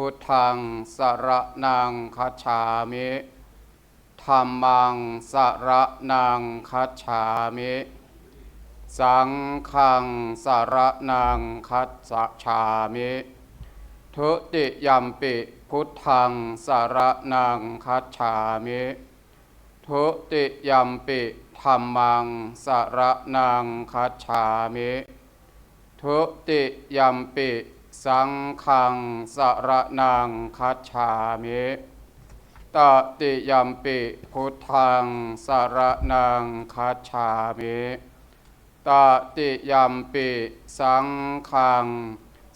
พุทธังสระนังคัจฉามิธรรมังสระนังคัจฉามิ สังฆังสระนังคัจฉามิทุติยัมปิพุทธังสระนังคัจฉามิทุติยัมปิธรรมังสระนังคัจฉามิทุติยัมปิ สังฆังสระนังคัจฉามิตติยัมปิพุทธังสระนังคัจฉามิตติยัมปิสังฆัง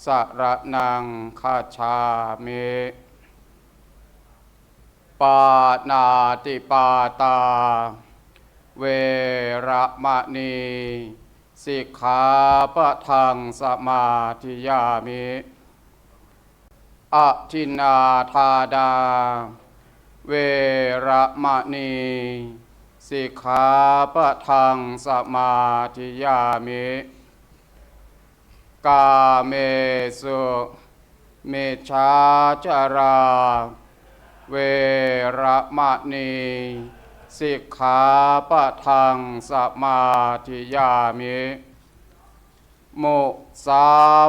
สระนังคัจฉามิปานาติปาตา เวรมะนี สิกขาปะทังสมาธิยามิอทินาทาดา เวระมะนีสิกขาปะทังสมาธิยามิ กาเมสุเมชาจารา เวระมะนี สิกขาปะทังสมาธิยามิมุสา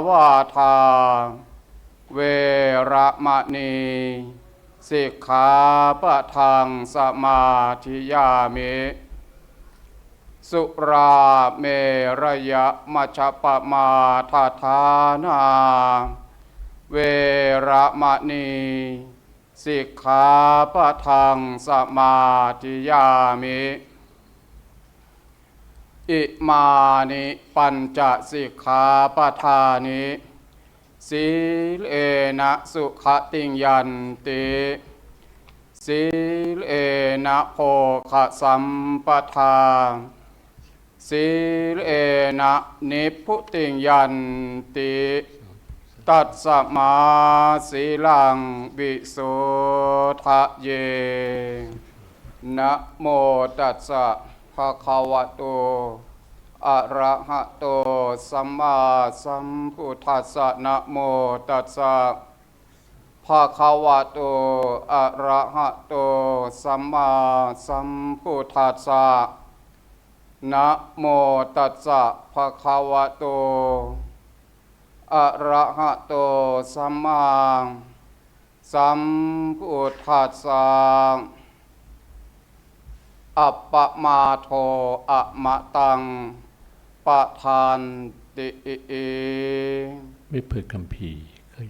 วาทา เวระมะนีสิกขาปะทังสมาธิยามิสุราเมรยะมัชฌปมาทาทานา เวระมะนี สิกขาปะทังสมาธิยามิอิมานิปัญจสิกขาปทานิสีเลนะสุขติยันติสีเลนะโภคสัมปทาสีเลนะนิพุติยันติ ตัดสมาสีลังวิโสทะเย นะโมตัสสะภะคะวะโต อะระหะโต สัมมาสัมพุทธัสสะนะโมตัสสะภะคะวะโต อะระหะโต สัมมาสัมพุทธัสสะนะโมตัสสะภะคะวะโต อะระหะโตสัมมาสัมพุทธัสสะอัปปมาโทอะมะตังปะทานติเอไม่เปิดคัมภีร์เคย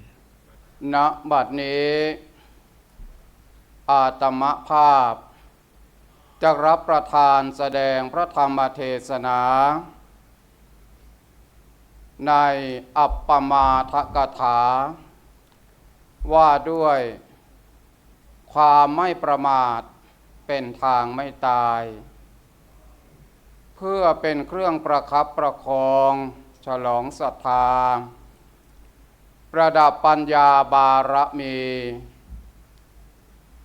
ณบัดนี้ อาตมภาพจะรับประทานแสดงพระธรรมเทศนา ในอัปปมาทกถา ว่าด้วยความไม่ประมาทเป็นทางไม่ตาย เพื่อเป็นเครื่องประคับประคอง ฉลองศรัทธา ประดับปัญญาบารมี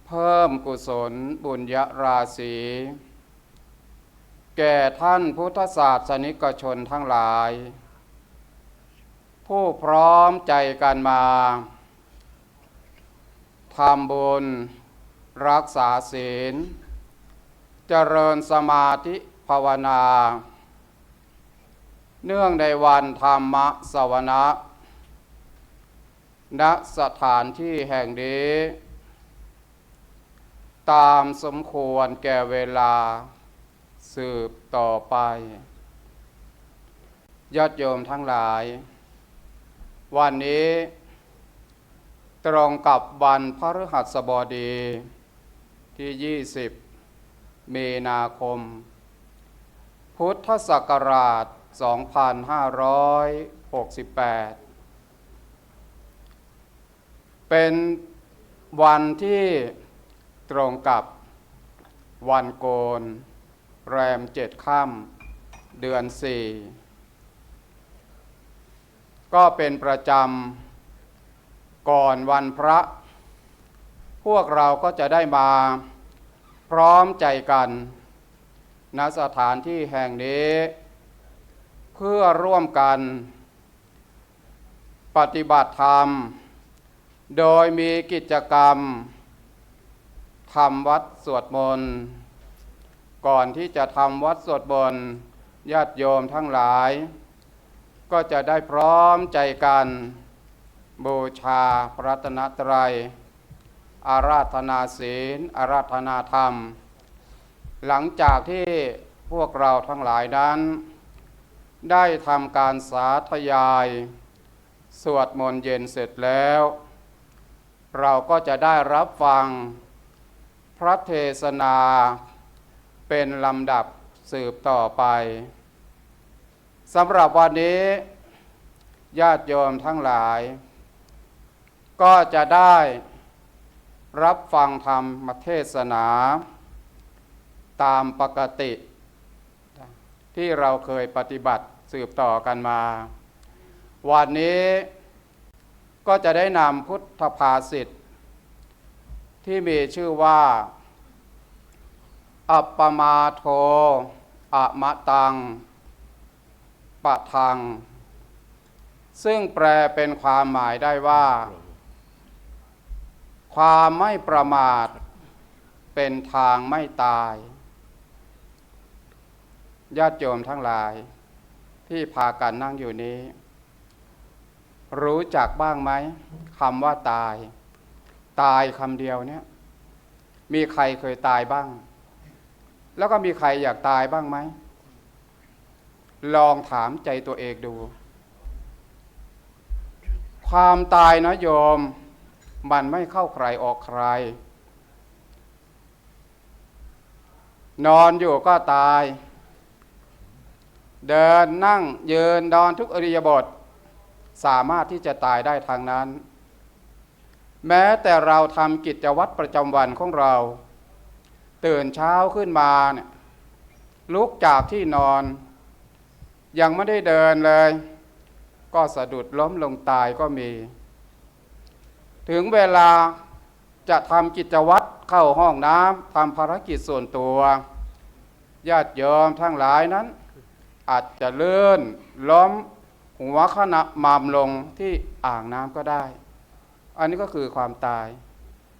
เพิ่มกุศลบุญยราศีแก่ท่านพุทธศาสนิกชนทั้งหลาย ผู้พร้อมใจกันมาทำบุญรักษาศีล เจริญสมาธิภาวนา เนื่องในวันธรรมสวนะณสถานที่แห่งนี้ ตามสมควรแก่เวลาสืบต่อไปยอดโยมทั้งหลาย วันนี้ตรงกับวันพฤหัสบดีที่ 20มีนาคม พุทธศักราช 2568 เป็นวันที่ตรงกับวันโกน แรมเจ็ดค่ำเดือนสี่ ก็เป็นประจำก่อนวันพระ พวกเราก็จะได้มาพร้อมใจกันณสถานที่แห่งนี้ เพื่อร่วมกัน ปฏิบัติธรรม โดยมีกิจกรรมทำวัดสวดมนต์ก่อนที่จะทำวัดสวดมนต์ญาติโยมทั้งหลาย ก็จะได้พร้อมใจกันบูชาพระตนตรัย อาราธนาศีล อาราธนาธรรม หลังจากที่พวกเราทั้งหลายนั้น ได้ทำการสาธยาย สวดมนต์เย็นเสร็จแล้ว เราก็จะได้รับฟังพระเทศนาเป็นลำดับสืบต่อไป สำหรับวันนี้ญาติโยมทั้งหลาย ก็จะได้รับฟังธรรมเทศนา ตามปกติ ที่เราเคยปฏิบัติสืบต่อกันมา วันนี้ก็จะได้นำพุทธภาษิตที่มีชื่อว่า อัปปมาโทอะมะตัง ปะทัง ซึ่งแปลเป็นความหมายได้ว่า ความไม่ประมาท เป็นทางไม่ตายญาติโยมทั้งหลาย ที่พากันนั่งอยู่นี้ รู้จักบ้างไหมคำว่าตาย ตายคำเดียวเนี่ย มีใครเคยตายบ้าง แล้วก็มีใครอยากตายบ้างไหม ลองถามใจตัวเองดู ความตายนะโยม มันไม่เข้าใครออกใคร นอนอยู่ก็ตาย เดินนั่งยืนนอนทุกอริยบท สามารถที่จะตายได้ทางนั้น แม้แต่เราทำกิจวัตรประจำวันของเรา ตื่นเช้าขึ้นมาเนี่ยลุกจากที่นอน ยังไม่ได้เดินเลย ก็สะดุดล้มลงตายก็มี ถึงเวลาจะทำกิจวัตรเข้าห้องน้ำทำภารกิจส่วนตัว ญาติโยมทั้งหลายนั้น อาจจะเลื่อนล้มหัวขณะมามลงที่อ่างน้ำก็ได้ อันนี้ก็คือความตาย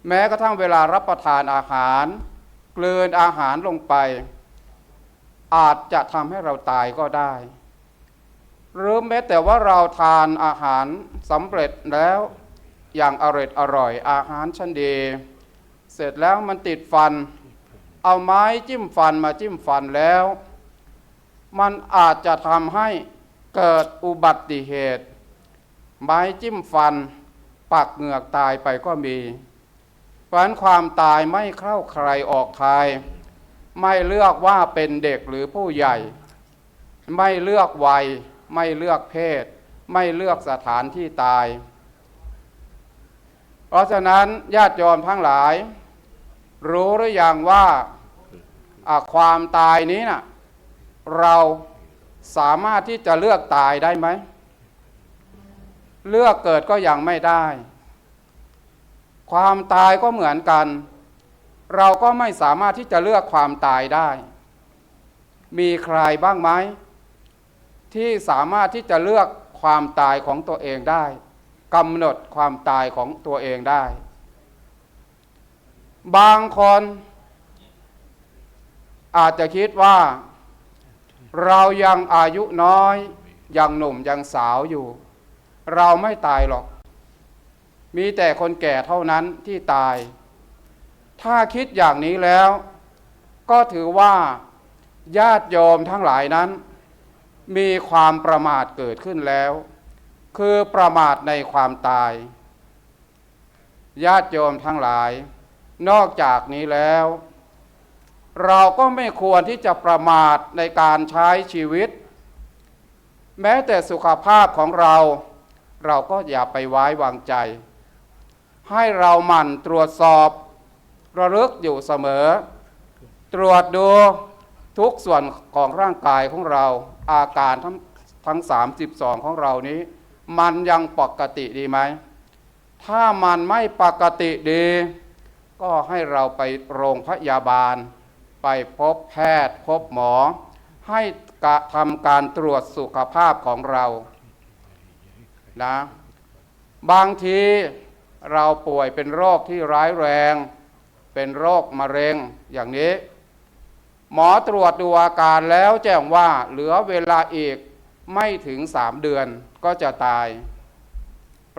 แม้กระทั่งเวลารับประทานอาหารกลืนอาหารลงไป อาจจะทำให้เราตายก็ได้ หรือแม้แต่ว่าเราทานอาหารสำเร็จแล้วอย่างอร่อยอร่อยอาหารชั้นดี เสร็จแล้วมันติดฟัน เอาไม้จิ้มฟันมาจิ้มฟันแล้ว มันอาจจะทำให้เกิดอุบัติเหตุ ไม้จิ้มฟัน ปักเหงือกตายไปก็มีเพราะฉะนั้นความตายไม่เข้าใครออกใครไม่เลือกว่าเป็นเด็กหรือผู้ใหญ่ ไม่เลือกวัย ไม่เลือกเพศ ไม่เลือกสถานที่ตาย เพราะฉะนั้นญาติโยมทั้งหลาย รู้หรือยังว่าความตายนี้นะ่ะเราสามารถที่จะเลือกตายได้ไหม เลือกเกิดก็ยังไม่ได้ ความตายก็เหมือนกัน เราก็ไม่สามารถที่จะเลือกความตายได้ มีใครบ้างไหม ที่สามารถที่จะเลือกความตายของตัวเองได้กำหนดความตายของตัวเองได้ บางคนอาจจะคิดว่า เรายังอายุน้อย ยังหนุ่มยังสาวอยู่ เราไม่ตายหรอก มีแต่คนแก่เท่านั้นที่ตาย ถ้าคิดอย่างนี้แล้ว ก็ถือว่าญาติโยมทั้งหลายนั้น มีความประมาทเกิดขึ้นแล้ว คือประมาทในความตาย ญาติโยมทั้งหลาย นอกจากนี้แล้ว เราก็ไม่ควรที่จะประมาทในการใช้ชีวิต แม้แต่สุขภาพของเรา เราก็อย่าไปไว้วางใจ ให้เราหมั่นตรวจสอบ ระลึกอยู่เสมอ ตรวจดูทุกส่วนของร่างกายของเรา อาการทั้งทั้ง 32 ของเรานี้ มันยังปกติดีไหม ถ้ามันไม่ปกติดี ก็ให้เราไปโรงพยาบาล ไปพบแพทย์พบหมอ ให้กระทำการตรวจสุขภาพของเรานะบางทีเราป่วยเป็นโรคที่ร้ายแรง เป็นโรคมะเร็งอย่างนี้ หมอตรวจดูอาการแล้วแจ้งว่าเหลือเวลาอีกไม่ถึงสามเดือนก็จะตาย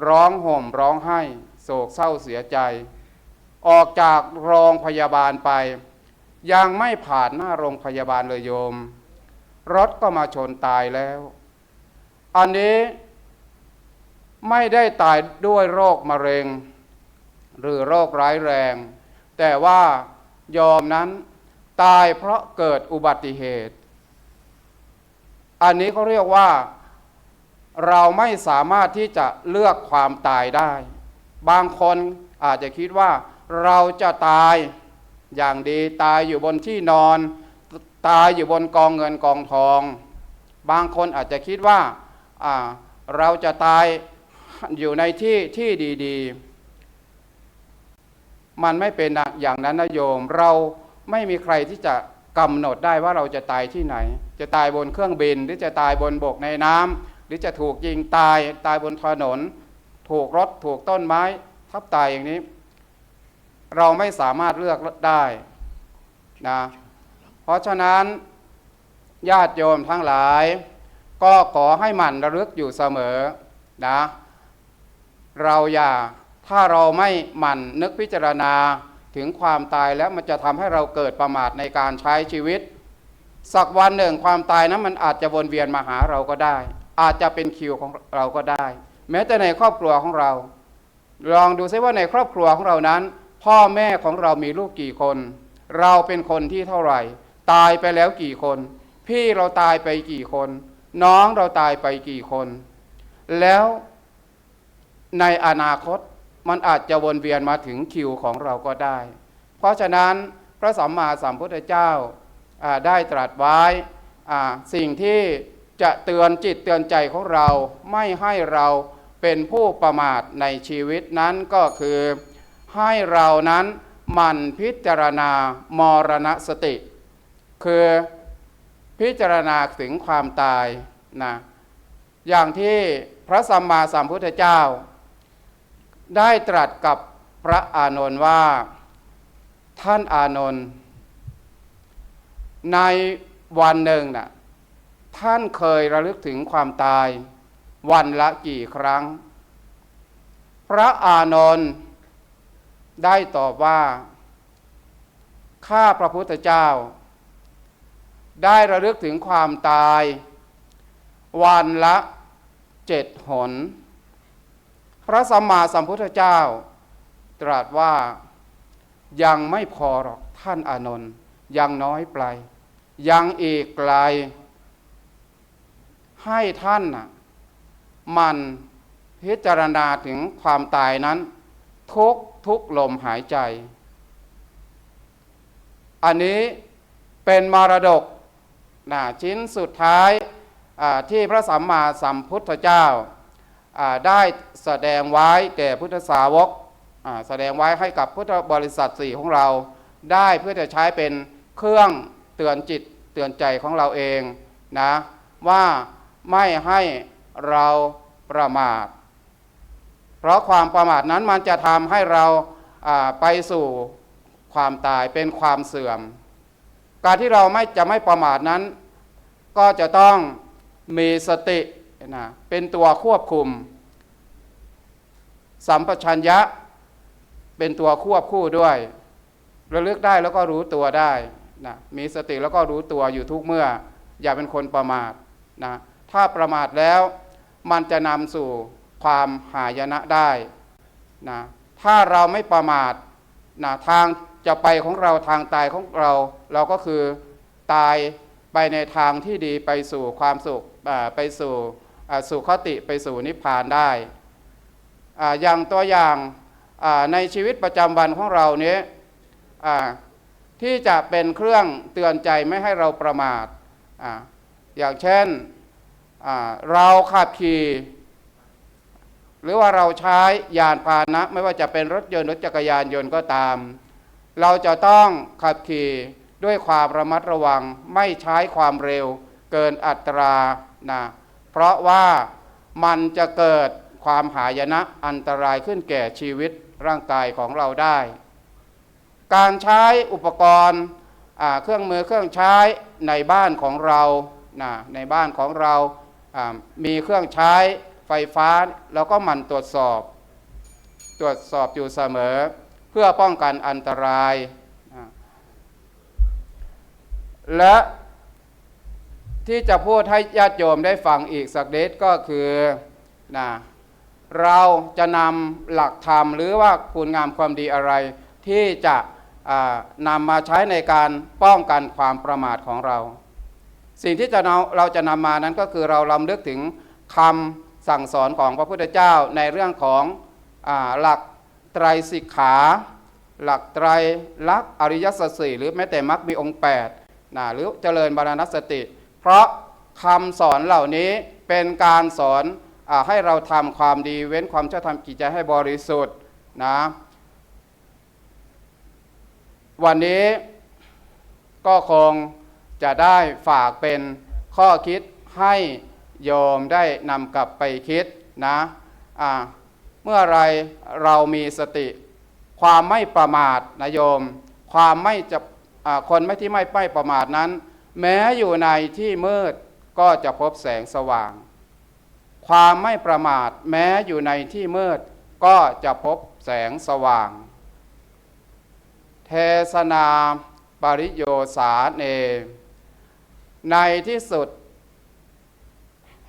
ร้องห่มร้องไห้ โศกเศร้าเสียใจ ออกจากโรงพยาบาลไป ยังไม่ผ่านหน้าโรงพยาบาลเลยโยม รถก็มาชนตายแล้ว อันนี้ไม่ได้ตายด้วยโรคมะเร็ง หรือโรคร้ายแรง แต่ว่ายอมนั้น ตายเพราะเกิดอุบัติเหตุ อันนี้เขาเรียกว่าเราไม่สามารถที่จะเลือกความตายได้ บางคนอาจจะคิดว่าเราจะตายอย่างดีตายอยู่บนที่นอน ตายอยู่บนกองเงินกองทอง บางคนอาจจะคิดว่าเราจะตายอยู่ในที่ที่ดี ๆ มันไม่เป็นอย่างนั้นนะโยมเรา ไม่มีใครที่จะกำหนดได้ว่าเราจะตายที่ไหน จะตายบนเครื่องบิน หรือจะตายบนบกในน้ำหรือจะถูกยิงตายตายบนถนน ถูกรถถูกต้นไม้ ทับตายอย่างนี้ เราไม่สามารถเลือกได้นะเพราะฉะนั้นญาติโยมทั้งหลาย ก็ขอให้หมั่นระลึกอยู่เสมอนะเราอย่าถ้าเราไม่หมั่นนึกพิจารณา ถึงความตายแล้วมันจะทำให้เราเกิดประมาทในการใช้ชีวิต สักวันหนึ่งความตายนั้นมันอาจจะวนเวียนมาหาเราก็ได้ อาจจะเป็นคิวของเราก็ได้ แม้แต่ในครอบครัวของเรา ลองดูซิว่าในครอบครัวของเรานั้น พ่อแม่ของเรามีลูกกี่คน เราเป็นคนที่เท่าไหร่ ตายไปแล้วกี่คน พี่เราตายไปกี่คน น้องเราตายไปกี่คน แล้วในอนาคต มันอาจจะวนเวียนมาถึงคิวของเราก็ได้ เพราะฉะนั้นพระสัมมาสัมพุทธเจ้าได้ตรัสไว้สิ่งที่จะเตือนจิตเตือนใจของเราไม่ให้เราเป็นผู้ประมาทในชีวิตนั้นก็คือ ให้เรานั้นหมั่นพิจารณามรณสติ คือพิจารณาถึงความตายนะอย่างที่พระสัมมาสัมพุทธเจ้า ได้ตรัสกับพระอานนท์ว่าท่านอานนท์ในวันหนึ่งน่ะท่านเคยระลึกถึงความตาย วันละกี่ครั้ง พระอานนท์ได้ตอบว่า ข้าพระพุทธเจ้า ได้ระลึกถึงความตาย วันละเจ็ดหน พระสัมมาสัมพุทธเจ้า ตรัสว่ายังไม่พอหรอกท่านอานนท์ยังน้อยไปยังอีกไกล ให้ท่านน่ะมันพิจารณาถึงความตายนั้น ทุกทุกลมหายใจ อันนี้เป็นมรดกนะชิ้นสุดท้ายที่พระสัมมาสัมพุทธเจ้า ได้แสดงไว้แก่พุทธสาวกแสดงไว้ให้กับพุทธบริษัทสี่ของเรา ได้เพื่อจะใช้เป็นเครื่องเตือนจิตเตือนใจของเราเองนะว่าไม่ให้เราประมาท เพราะความประมาทนั้นมันจะทำให้เราไปสู่ความตายเป็นความเสื่อม การที่เราไม่จะไม่ประมาทนั้น ก็จะต้องมีสติ นะเป็นตัวควบคุม สัมปชัญญะเป็นตัวควบคู่ด้วย ระลึกได้แล้วก็รู้ตัวได้นะมีสติแล้วก็รู้ตัวอยู่ทุกเมื่อ อย่าเป็นคนประมาทนะถ้าประมาทแล้วมันจะนำสู่ความหายนะได้นะถ้าเราไม่ประมาทนะทางจะไปของเราทางตายของเรา เราก็คือตายไปในทางที่ดีไปสู่ความสุขไปสู่ สุขติไปสู่นิพพานได้ อย่างตัวอย่างในชีวิตประจำวันของเราเนี้ยที่จะเป็นเครื่องเตือนใจไม่ให้เราประมาทออย่างเช่นเราขับขี่หรือว่าเราใช้ยานพาหนะ ไม่ว่าจะเป็นรถยนต์รถจักรยานยนต์ก็ตาม เราจะต้องขับขี่ด้วยความระมัดระวังไม่ใช้ความเร็วเกินอัตรานะ เพราะว่ามันจะเกิดความหายนะอันตรายขึ้นแก่ชีวิตร่างกายของเราได้ การใช้อุปกรณ์เครื่องมือเครื่องใช้ในบ้านของเรานะในบ้านของเรามีเครื่องใช้ไฟฟ้าเราก็มันตรวจสอบ ตรวจสอบอยู่เสมอ เพื่อป้องกันอันตราย และ ที่จะพูดให้ญาติโยมได้ฟังอีกสักเด็ดก็คือนะเราจะนำหลักธรรมหรือว่าคุณงามความดีอะไร ที่จะนำมาใช้ในการป้องกันความประมาทของเรา สิ่งที่จะเราเราจะนำมานั้นก็คือเราลำลึกถึงคำสั่งสอนของพระพุทธเจ้าในเรื่องของอหลักไตรสิกขา หลักไตรลักษณ์อริยสัจสี่หรือแม้แต่มรรคมีองค์8นะหรือเจริญบารณสติ เพราะคำสอนเหล่านี้เป็นการสอนอให้เราทำความดีเว้นความชั่วทำกิจใจให้บริสุทธิ์นะวันนี้ก็คงจะได้ฝากเป็นข้อคิดให้โยมได้นำกลับไปคิดนะอ่าเมื่อไรเรามีสติ ความไม่ประมาทนะโยม ความไม่จะคนไม่ที่ไม่ไม่ประมาทนั้น แม้อยู่ในที่มืดก็จะพบแสงสว่าง ความไม่ประมาท แม้อยู่ในที่มืดก็จะพบแสงสว่าง เทศนาปริโยสาเน ในที่สุด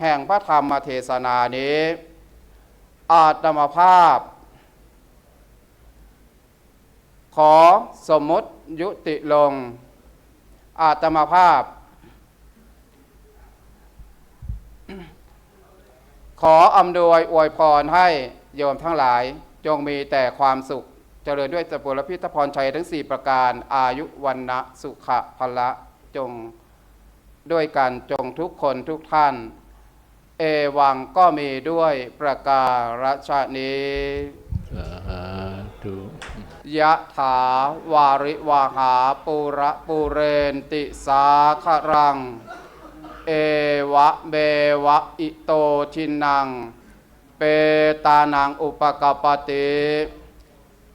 แห่งพระธรรมเทศนานี้ อาตมภาพ ขอสมมติยุติลง อาตมาภาพ ขออำนวยอวยพรให้โยมทั้งหลาย จงมีแต่ความสุข เจริญด้วยจปุรพิธพรชัยทั้ง 4 ประการ อายุวันนะสุขะพละจงด้วยกันจงทุกคนทุกท่าน เอวังก็มีด้วยประการฉนี้สาธุ ยะถาวาริวาหาปุระปุเรนติสาครัง เอวะเบวะอิโตทินัง เปตานังอุปกปปติ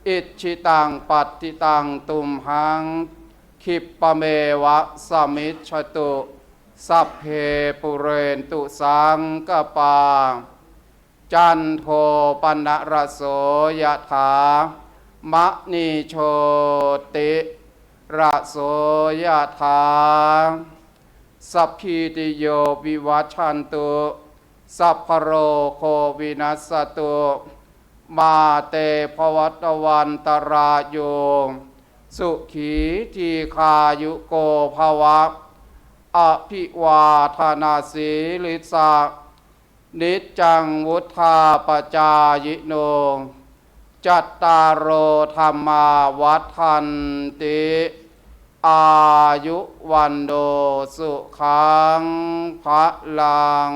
อิชิตังปัตติตังตุมหังคิปปะเมวะสมิชตุ สัพเพปุเรนตุสังกปา จันโทปนะระโสยะถา มะนีโชติระโสยถาสัพพีติโยวิวัชันตุสัพพโรโควินัสตุมาเตภวัตวันตรายโยสุขีทีคายุโกภวะอภิวาธนาสีลิสานิจจังวุธาปจายโน จัตตารโอธรรมาวัฒนติ อายุวันโดสุขังพระลัง